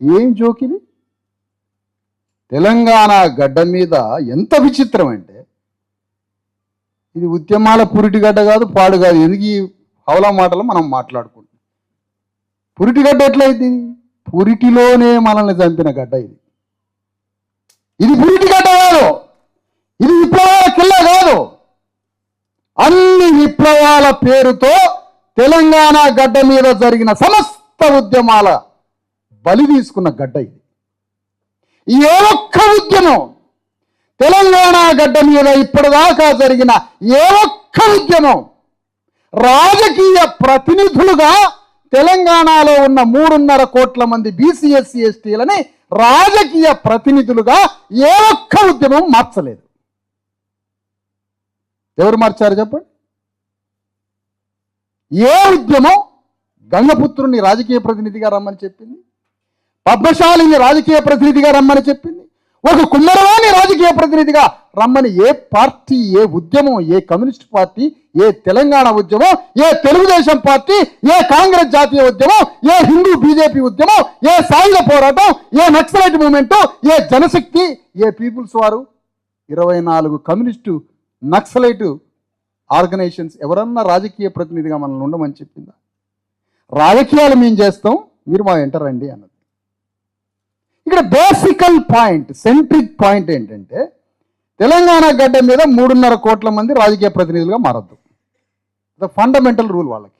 ఏం జోకిది తెలంగాణ గడ్డ మీద ఎంత విచిత్రం అంటే ఇది ఉద్యమాల పురిటిగడ్డ కాదు పాడు కాదు. ఎందుకు ఈ హౌలా మాటలు మనం మాట్లాడుకుంటాం పురిటిగడ్డ ఎట్లయింది పురిటిలోనే మనల్ని చంపిన గడ్డ ఇది. ఇది పురిటిగడ్డ కాదు. ఇది విప్లవాల కిల్ల కాదు. అన్ని విప్లవాల పేరుతో తెలంగాణ గడ్డ మీద జరిగిన సమస్త ఉద్యమాల బలి తీసుకున్న గడ్డ ఇది. ఏ ఒక్క ఉద్యమం తెలంగాణ గడ్డ మీద ఇప్పటిదాకా జరిగిన ఏ ఒక్క ఉద్యమం రాజకీయ ప్రతినిధులుగా తెలంగాణలో ఉన్న మూడున్నర కోట్ల మంది బీసీఎస్సీ ఎస్టీలని రాజకీయ ప్రతినిధులుగా ఏ ఒక్క ఉద్యమం మార్చలేదు. ఎవరు మార్చారు చెప్పండి? ఏ ఉద్యమం గంగపుత్రుని రాజకీయ ప్రతినిధిగా రమ్మని చెప్పింది? పద్మశాలిని రాజకీయ ప్రతినిధిగా రమ్మని చెప్పింది. ఒక కుమ్మరవాణి రాజకీయ ప్రతినిధిగా రమ్మని ఏ పార్టీ ఏ ఉద్యమం ఏ కమ్యూనిస్ట్ పార్టీ ఏ తెలంగాణ ఉద్యమం ఏ తెలుగుదేశం పార్టీ ఏ కాంగ్రెస్ జాతీయ ఉద్యమం ఏ హిందూ బీజేపీ ఉద్యమం ఏ సాయుధ పోరాటం ఏ నక్సలైట్ మూమెంట్ ఏ జనశక్తి ఏ పీపుల్స్ వారు ఇరవై నాలుగు కమ్యూనిస్టు నక్సలైట్ ఆర్గనైజేషన్స్ ఎవరన్నా రాజకీయ ప్రతినిధిగా మనల్ని ఉండమని చెప్పిందా? రాజకీయాలు మేము చేస్తాం మీరు మా వెంట రండి అన్నది. ఇక్కడ బేసికల్ పాయింట్ సెంట్రిక్ పాయింట్ ఏంటంటే తెలంగాణ గడ్డ మీద మూడున్నర కోట్ల మంది రాజకీయ ప్రతినిధులుగా మారద్దు. ద ఫండమెంటల్ రూల్ వాళ్ళకి.